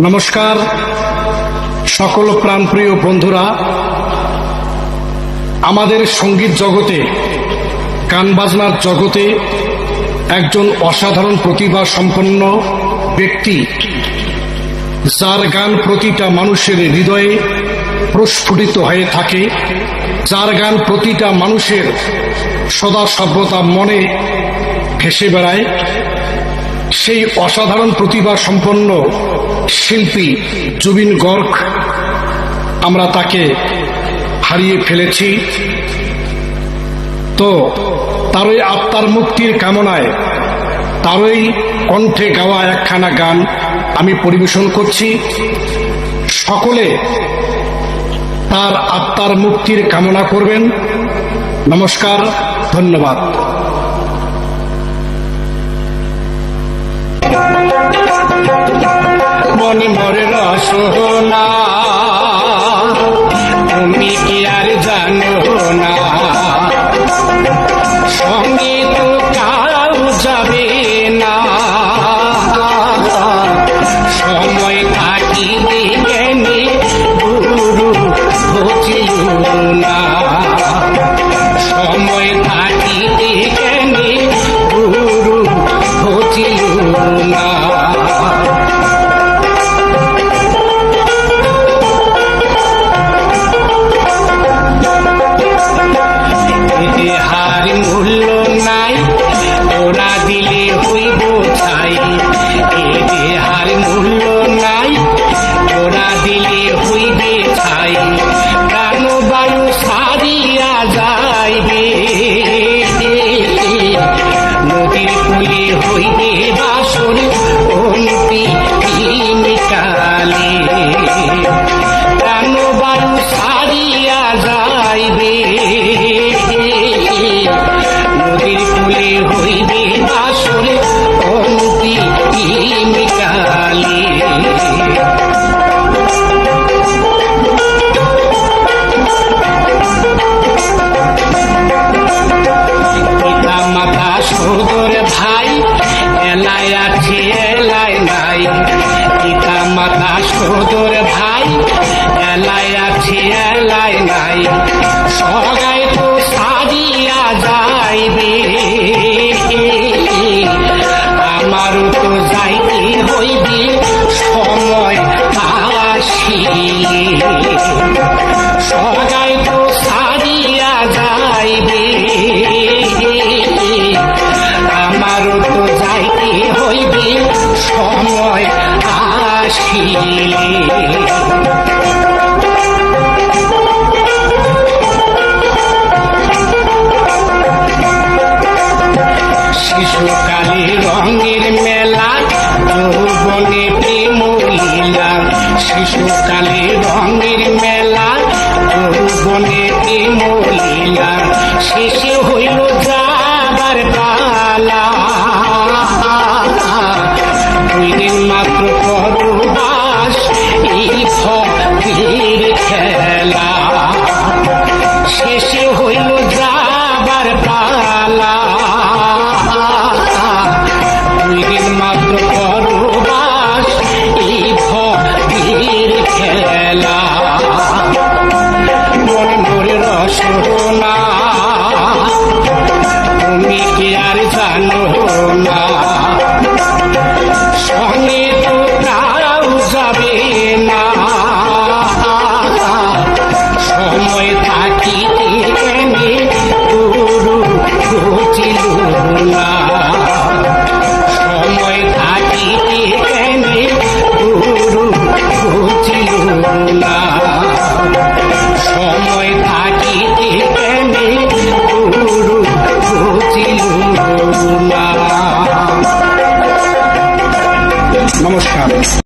নমস্কার, সকল প্রাণপ্রিয় বন্ধুরা। আমাদের সংগীত জগতে, গান বাজনার জগতে একজন অসাধারণ প্রতিভা সম্পন্ন ব্যক্তি, যার গান প্রতিটা মানুষের হৃদয়ে প্রস্ফুটিত হয়ে থাকে, যার গান প্রতিটা মানুষের সদা সর্বদা মনে ভেসে বেড়ায়। সেই অসাধারণ প্রতিভা সম্পন্ন শিল্পী জুবিন গর্গ, আমরা তাকে হারিয়ে ফেলেছি। তো তারই আত্মার মুক্তির কামনায়, তারই কণ্ঠে গাওয়া একখানা গান আমি পরিবেশন করছি। সকলে তার আত্মার মুক্তির কামনা করবেন। নমস্কার, ধন্যবাদ। মনি মরে রসনা নদীর হইবে অন্তি পিতা মাতা সদর ভাই, এলাই আছে, এলাই নাই। পিতা মাতা সদর ভাই, এলাই আছে, এলাই নাই। সগাই তো সারিয়া যাইবে। আমারও তো যাইতে হইবে, সময় আসিলে সগাই তো সারিয়া যাইবে। আমারও তো যাইতে হইবে, সময় আসিলে শিশুকালে রঙের মেলা শেষে হইল যাবার দিন মাত্র পরবাস খেলা। শেষে